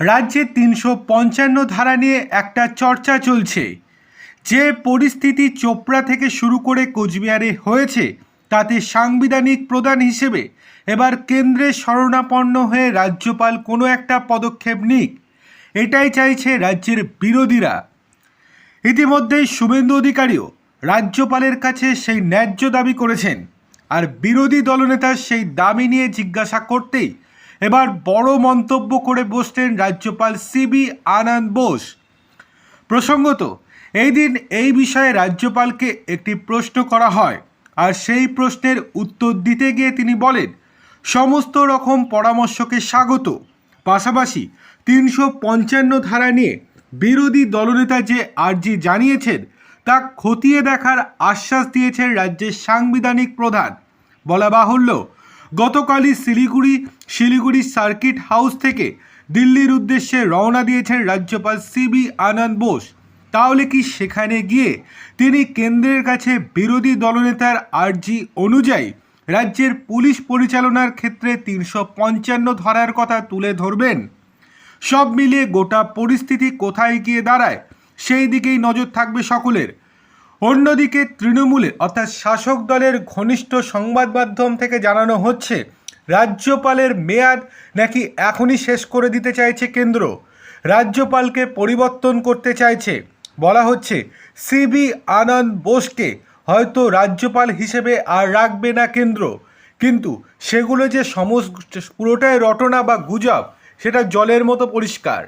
রাজ্যে তিনশো পঞ্চান্ন ধারা নিয়ে একটা চর্চা চলছে। যে পরিস্থিতি চোপড়া থেকে শুরু করে কোচবিহারে হয়েছে, তাতে সাংবিধানিক প্রধান হিসেবে এবার কেন্দ্রের শরণাপন্ন হয়ে রাজ্যপাল কোনো একটা পদক্ষেপ নিক, এটাই চাইছে রাজ্যের বিরোধীরা। ইতিমধ্যেই শুভেন্দু অধিকারীও রাজ্যপালের কাছে সেই ন্যায্য দাবি করেছেন, আর বিরোধী দলনেতার সেই দাবি নিয়ে জিজ্ঞাসা করতেই এবার বড় মন্তব্য করে বসলেন রাজ্যপাল সিবি আনন্দ বোস। প্রসঙ্গত, এই দিন এই বিষয়ে রাজ্যপালকে একটি প্রশ্ন করা হয়, আর সেই প্রশ্নের উত্তর দিতে গিয়ে তিনি বলেন, সমস্ত রকম পরামর্শকে স্বাগত। পাশাপাশি তিনশো পঞ্চান্ন ধারা নিয়ে বিরোধী দলনেতা যে আর্জি জানিয়েছেন, তা খতিয়ে দেখার আশ্বাস দিয়েছেন রাজ্যের সাংবিধানিক প্রধান। বলা বাহুল্য গতকালই শিলিগুড়ি শিলিগুড়ি সার্কিট হাউস থেকে দিল্লির উদ্দেশ্যে রওনা দিয়েছেন রাজ্যপাল সিবি আনন্দ বোস। তাহলে কি সেখানে গিয়ে তিনি কেন্দ্রের কাছে বিরোধী দলনেতার আর্জি অনুযায়ী রাজ্যের পুলিশ পরিচালনার ক্ষেত্রে তিনশো পঞ্চান্ন ধারার কথা তুলে ধরবেন? সব মিলিয়ে গোটা পরিস্থিতি কোথায় গিয়ে দাঁড়ায়, সেই দিকেই নজর থাকবে সকলের। অন্যদিকে তৃণমূলের অর্থাৎ শাসক দলের ঘনিষ্ঠ সংবাদ মাধ্যম থেকে জানানো হচ্ছে, রাজ্যপালের মেয়াদ নাকি এখনই শেষ করে দিতে চাইছে কেন্দ্র। রাজ্যপালকে পরিবর্তন করতে চাইছে, বলা হচ্ছে, সিবি আনন্দ বোসকে হয়তো রাজ্যপাল হিসেবে আর রাখবে না কেন্দ্র। কিন্তু সেগুলো যে সমস্ত, পুরোটাই রটনা বা গুজব, সেটা জলের মতো পরিষ্কার।